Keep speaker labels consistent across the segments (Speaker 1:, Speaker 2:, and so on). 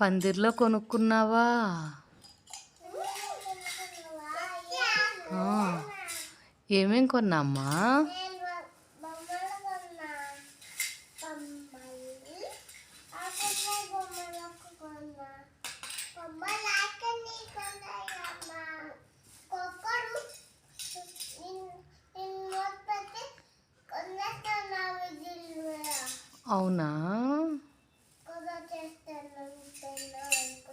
Speaker 1: పందిర్లో కొనుక్కున్నావా? ఏమేం కొన్నామ్మా? అవునా?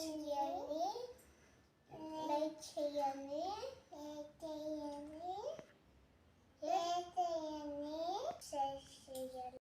Speaker 2: చేయండి లైక్ చేయండి లైక్ చేయండి లైక్ చేయండి